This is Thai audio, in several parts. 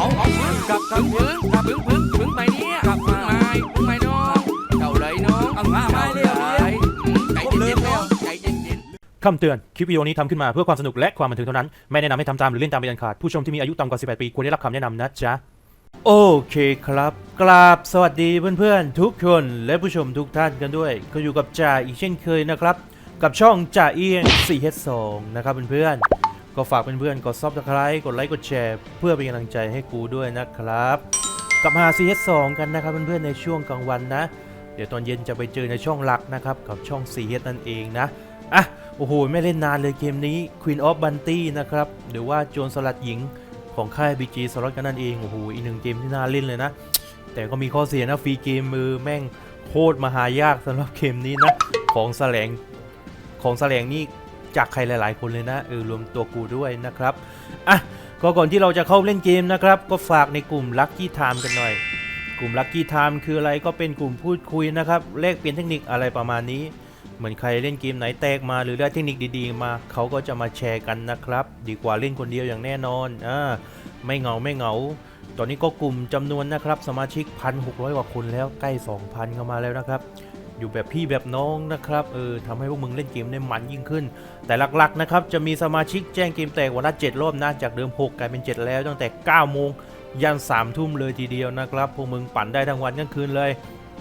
เอาเอาพึ่งกลับกลับพึ่งกลับพึ่งพึ่งพึ่งไปเนี่ยกลับพึ่งไม่พึ่งไม่น้องเจ้าเลยน้องเอามาไม่เลยใจเย็นๆแล้วใจเย็นๆคำเตือน คลิปวิดีโอนี้ทำขึ้นมาเพื่อความสนุกและความบันเทิงเท่านั้น ไม่แนะนำให้ทำตามหรือเล่นตามเป็นอันขาด ผู้ชมที่มีอายุต่ำกว่า 18 ปีควรได้รับคำแนะนำนะจ๊ะโอเคครับกราบสวัสดีเพื่อนๆ ทุกคนและผู้ชมทุกท่านกันด้วย ก็อยู่กับจ่าอีกเช่นเคยนะครับ กับช่องจ่าเอียง 4H2 นะครับเพื่อนๆ ก็ฝากเพื่อนๆกดซับสไคร b ์กดไลค์กดแชร์เพื่อเป็นกำลังใจให้กูด้วยนะครับ กลับมา 4H2 กันนะครับเพื่อนๆในช่วงกลางวันนะ เดี๋ยวตอนเย็นจะไปเจอในช่องหลักนะครับกับช่อง 4H นั่นเองนะอะโอ้โห ไม่เล่นนานเลยเกมนี้ Queen of Bunty นะครับหรือว่าโจรสลัดหญิงของค่าย BG สล็อตกันนั่นเองโอ้โหอีกหนึ่งเกมที่น่าเล่นเลยนะ แต่ก็มีข้อเสียนะฟรีเกมมือแม่งโคตรมหายากสำหรับเกมนี้นะ ของแสลงของแสลงนี่ จากใครหลาย ๆ คนเลยนะเออรวมตัวกูด้วยนะครับอะก็ก่อนที่เราจะเข้าเล่นเกมนะครับ ก็ฝากในกลุ่ม Lucky Time กันหน่อย กลุ่ม Lucky Time คืออะไรก็เป็นกลุ่มพูดคุยนะครับแลกเปลี่ยนเทคนิคอะไรประมาณนี้ เหมือนใครเล่นเกมไหนแตกมาหรือได้เทคนิคดีๆ มาเขาก็จะมาแชร์กันนะครับ ดีกว่าเล่นคนเดียวอย่างแน่นอนอ่าไม่เหงาไม่เหงาตอนนี้ก็กลุ่มจำนวนนะครับ สมาชิก 1,600 กว่าคนแล้วใกล้ 2,000 เข้ามาแล้วนะครับ อยู่แบบพี่แบบน้องนะครับเออทำให้พวกมึงเล่นเกมได้มันยิ่งขึ้น แต่หลักๆนะครับจะมีสมาชิกแจ้งเกมแตกวันละ7รอบนะจากเดิม 6 กลายเป็น 7 แล้วตั้งแต่ 9 โมงยัน3ทุ่มเลยทีเดียวนะครับพวกมึงปั่นได้ทั้งวันทั้งคืนเลย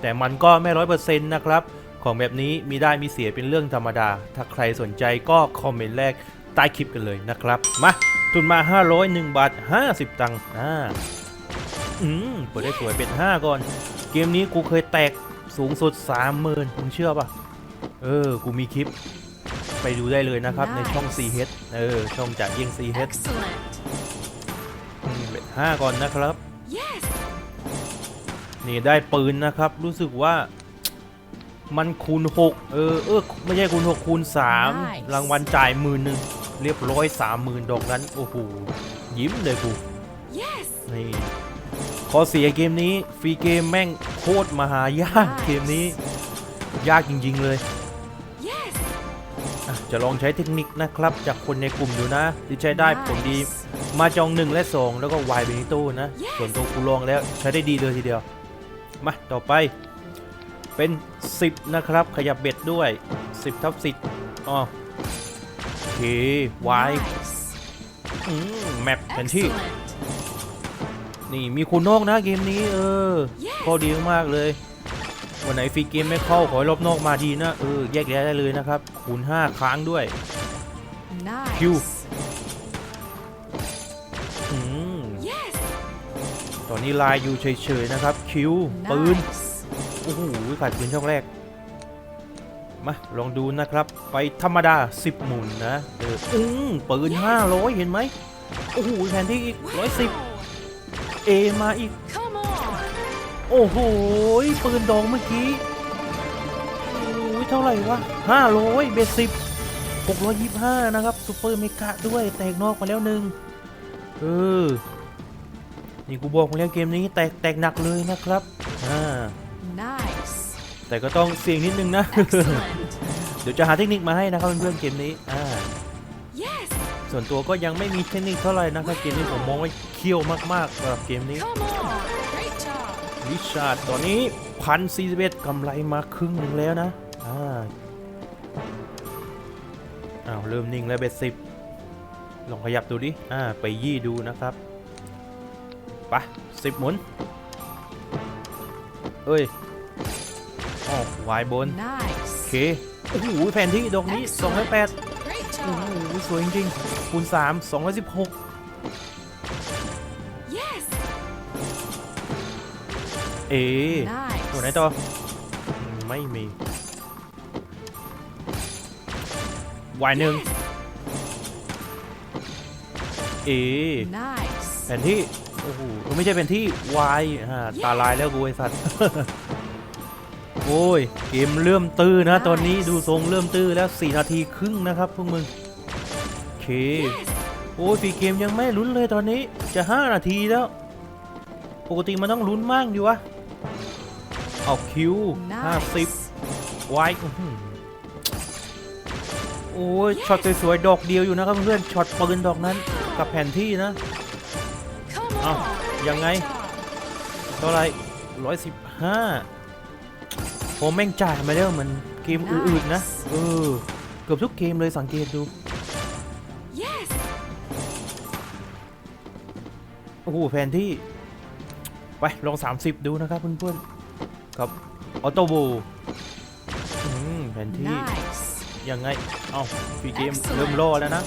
แต่มันก็ไม่ร้อยเปอร์เซ็นต์นะครับของแบบนี้มีได้มีเสียเป็นเรื่องธรรมดา ถ้าใครสนใจก็คอมเมนต์แรกใต้คลิปกันเลยนะครับ มาทุนมา 501 บาท 50 ตังค์อ่าอืมเปิดได้สวยเป็น 5 ก่อน เกมนี้กูเคยแตก สูงสุด30,000มึงเชื่อปะเออ กูมีคลิป ไปดูได้เลยนะครับ ในช่อง 4H เออ ช่องจากเอียง 4H Excellent. อืมเป็น5ก่อนนะครับ Yes. นี่ได้ปืนนะครับ รู้สึกว่ามันคูณ 6 เออ เออ ไม่ใช่คูณ 6 คูณ3 Nice รางวัลจ่ายหมื่นหนึ่งเรียบร้อยสามหมื่นดอกนั้น โอ้โห ยิ้มเลยกู Yes. นี่ ข้อเสียเกมนี้ฟรีเกมแม่งโคตรมหายาก Nice เกมนี้ ยากจริงๆเลย Yes. อะจะลองใช้เทคนิคนะครับ จากคนในกลุ่มดูนะที่ใช้ได้ผลดี Nice มาจอง1และ2แล้วก็วายเบนิโต้นะ Yes ส่วนตัวกูลองแล้วใช้ได้ดีเลยทีเดียว มาต่อไปเป็น 10 นะครับ ขยับเบ็ดด้วย 10ทับ10อ๋อโอเควาย Nice. อืมแมปแผนที่ Excellent. นี่มีคูณนอกนะเกมนี้เออ Yes ข้อดีมากๆเลย วันไหนฟรีเกมไม่เข้าขอให้รอบนอกมาดีนะเออแยกแยะได้เลยนะครับคูณ5ค้างด้วย Nice. Q อืม Yes. ตอนนี้ลายอยู่เฉยๆนะครับ คิวปืน Nice. โอ้โหขาดปืนช่องแรกมาลองดูนะครับ ไปธรรมดา 10 หมุนนะเอออืมปืน500 เห็นไหมโอ้โหแผนที่อีก Wow. 110 เอมาอีก Come on. โอ้โห ปืนดองเมื่อกี้โอ้ยเท่าไหร่วะ500เบสิบ625นะครับซูเปอร์เมกะด้วยแตกนอกมาแล้วหนึ่งเออ นี่กูบอกมาแล้วเกมนี้แตกแตกหนักเลยนะครับอ่า Nice. แต่ก็ต้องเสี่ยงนิดนึงนะ Excellent. เดี๋ยวจะหาเทคนิคมาให้นะครับเพื่อนๆเกมนี้อ่า yes. ส่วนตัวก็ยังไม่มีเทคนิคเท่าไหร่นะครับเกมนี้ผมมองว่าเคี่ยวมากๆสำหรับเกมนี้ Come on. Great job. วิชาร์ดตอนนี้พันสี่สิบเอ็ดกำไรมาครึ่งหนึ่งแล้วนะอ่าอ้าวเริ่มนิ่งแล้วเบ็ดสิบลองขยับดูดิ อ่า ไปยี่ดูนะครับไปสิบหมุน เอ้ยอ๋อวายบน โอ Nice. เค โอ้โห แผนที่ดอกนี้208 Great โอ้โห job. สวยจริงๆคูณ3 216 Yes. เอตัวไหน Nice. ต่ออืมไม่มีวายหนึ่งเอ Nice. แผนที่ โอ้โห ไม่ใช่แผนที่วายอ่าตาลายแล้วกูไอสัตว์ โอ้ย เกมเริ่มตื้อนะ ตอนนี้ดูทรงเริ่มตื้อแล้ว 4 นาทีครึ่งนะครับพวกมึง โอเค โอ้ยฟีเกมยังไม่ลุ้นเลยตอนนี้จะ 5 นาทีแล้ว ปกติมันต้องลุ้นมากดีวะ เอาคิวห้าสิบไวโอ้ยช็อตสวยๆดอกเดียวอยู่นะครับเพื่อนช็อตปืนดอกนั้นกับแผนที่นะอ้าวยังไงเท่าไรร้อยสิบห้า โหแม่งจ่ายมาเด้อเหมือนเกมอื่นๆนะ เออ เกือบทุกเกมเลยสังเกตดู โอ้โหแผนที่ ไป ลอง 30 ดูนะครับเพื่อนๆครับ ออโต้บูแผนที่ ยังไง เอาฟีเกมเริ่มรอแล้วนะ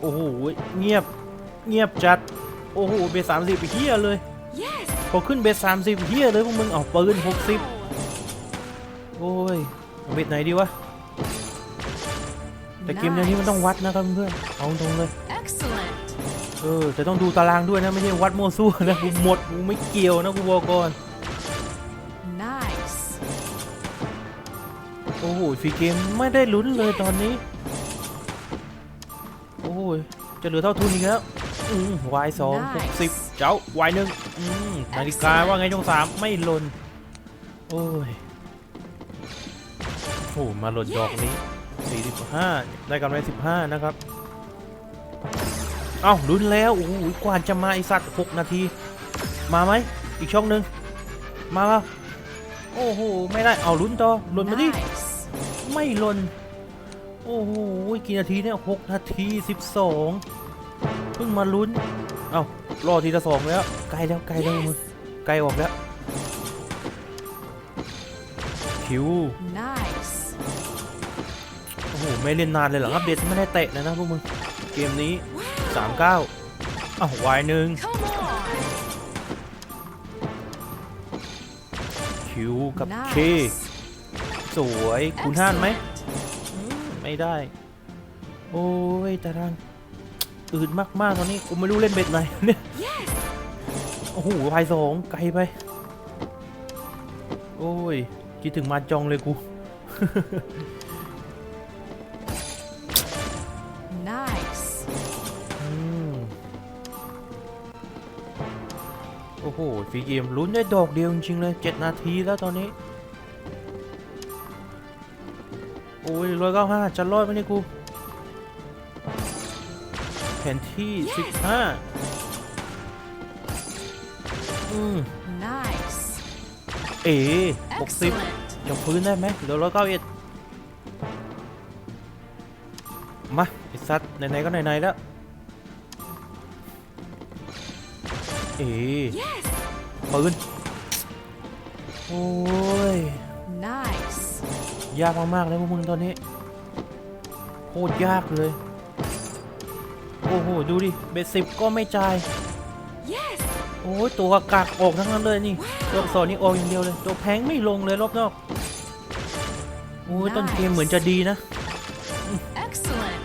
โอ้โห เงียบ เงียบจัด โอ้โห เบสามสิบไปเฮียเลย พอขึ้นเบสสามสิบเฮียเลยพวกมึงเอาปืนหกสิบ Wow. โอ้ยเอาเบสไหนดีวะ แต่เกมเนี้ยนี้มันต้องวัดนะครับเพื่อนๆเอาตรงเลย Excellent. เออแต่ต้องดูตารางด้วยนะ ไม่ใช่วัดโมวซั่วนะกูหมดกูไม่เกี่ยวนะกูบอกก่อน Nice. โอ้โหฟรีเกมไม่ได้ลุ้นเลยตอนนี้ โอ้ยจะเหลือเท่าทุนอีกแล้วอืม วายสองหกสิบ Nice เจ้าวายหนึ่งอืมนาฬิกาว่าไงจงสามไม่หล่นโอ้ยโอ้มาหล่นดอกนี้สี่สิบห้าได้กำไรสิบห้านะครับเอ้าลุ้นแล้วโอ้โหกว่าจะมาไอสัตว์หกนาที มาไหมอีกช่องหนึ่งมาแล้วโอ้โหไม่ได้เอาลุ้นต่อหล่นมาดิ Nice. ไม่หล่นโอ้โหกี่นาทีเนี่ยหกนาทีสิบสองเพิ่งมาลุ้น เอ้ารอทีละสองแล้วใกล้แล้วใกล้แล้วมึง Yes. ใกล้ออกแล้ว คิว Nice. โอ้โห ไม่เล่นนานเลยเหรออัปเดตไม่ได้เตะเลยนะพวกมึง เกมนี้ Wow. สามเก้าอ้าววายหนึ่ง Come on. คิวกับเค Nice. สวยคูณห้านไหม Excellent. อืมไม่ได้ โอ้ยตาราง อืดมากๆตอนนี้กูไม่รู้เล่นเบ็ดไหนเนี่ย Yes. โอ้โหพายสองไกลไป โอ้ยคิดถึงมาจองเลยกู Nice. อืมโอ้โหฟรีเกมลุ้นได้ดอกเดียวจริงๆเลยเจ็ดนาทีแล้วตอนนี้ โอ้ยร้อยเก้าห้าจะรอดไหมเนี่ยกู แผนที่สิบห้าอืม Nice. เอ๋หกสิบ Excellent. จะฟื้นได้ไหมเหลือร้อยเก้าเอ็ดมาไอ้สัตว์ไหนๆก็ไหนๆแล้ว เอ๋ Yes. ปืน โอ้ย Nice. ยากมากๆเลยพวกมึงตอนนี้ โคตรยากเลย โอ้โห ดูดิ เบสสิบก็ไม่จ่าย Yes. โอ้ยตัวกากออกทั้งนั้นเลยนี่ ตัวอักษรนี่ออกอย่างเดียวเลย ตัวแพงไม่ลงเลยรอบนอก โอ้ยต้นเกมเหมือนจะดีนะ Excellent.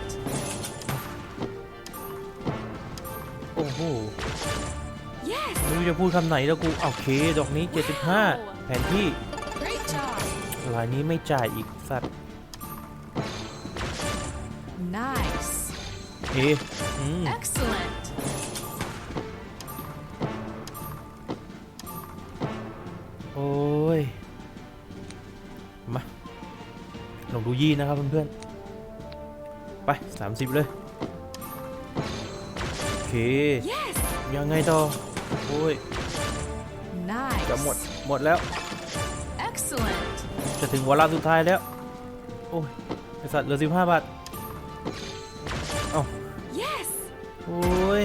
โอ้โห Yes. ไม่รู้จะพูดคำไหนแล้วกูโอเค ดอกนี้ 75 แผนที่ Great job. ลายนี้ไม่จ่ายอีกสัตว์ Nice. เออืม Excellent. โอ้ย มาลองดูยี่นะครับเพื่อนๆ ไป 30 เลย โอเค Yes. ยังไงต่อ โอ้ย Nice. จะหมด หมดแล้ว Excellent. จะถึงวาระสุดท้ายแล้ว โอ้ยไอสัตว์เหลือ 15 บาท Yes. โอ้ย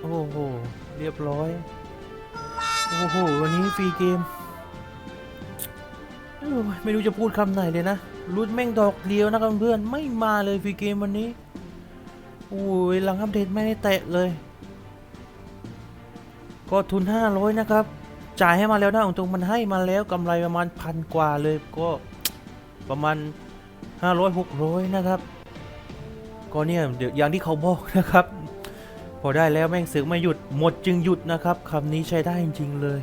โอ้โห เรียบร้อย โอ้โห วันนี้ฟรีเกม ไม่รู้จะพูดคำไหนเลยนะรุดแม่งดอกเดียวนะครับเพื่อนไม่มาเลยฟรีเกมวันนี้ โอ้ย หลังอัปเดตไม่ได้แตะเลย ก็ทุน 500 นะครับ จ่ายให้มาแล้วนะตรงๆมันให้มาแล้วกำไรประมาณพันกว่าเลยก็ประมาณ 500 600 นะครับ ก็เนี่ยเดี๋ยวอย่างที่เขาบอกนะครับ พอได้แล้วแม่งเสือกไม่หยุดหมดจึงหยุดนะครับคำนี้ใช้ได้จริงๆเลย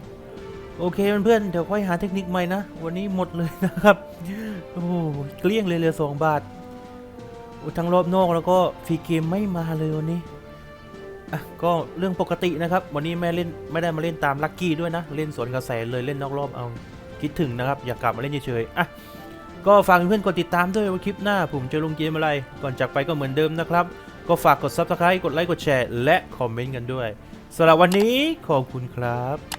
โอเคเพื่อนๆเดี๋ยวค่อยหาเทคนิคใหม่นะ วันนี้หมดเลยนะครับโอ้เกลี้ยงเลยเหลือสองบาททั้งรอบนอกแล้วก็ฟรีเกมไม่มาเลยวันนี้อะก็เรื่องปกตินะครับ วันนี้ไม่เล่นไม่ได้มาเล่นตามลัคกี้ด้วยนะ เล่นสวนกระแสเลยเล่นนอกรอบเอาคิดถึงนะครับ อยากกลับมาเล่นเฉยๆอะ ก็ฝากเพื่อนๆกดติดตามด้วยว่าคลิปหน้าผมจะลงเกมอะไร ก่อนจากไปก็เหมือนเดิมนะครับ ก็ฝากกด Subscribe กดไลค์กดแชร์ และคอมเมนต์กันด้วยสำหรับวันนี้ขอบคุณครับ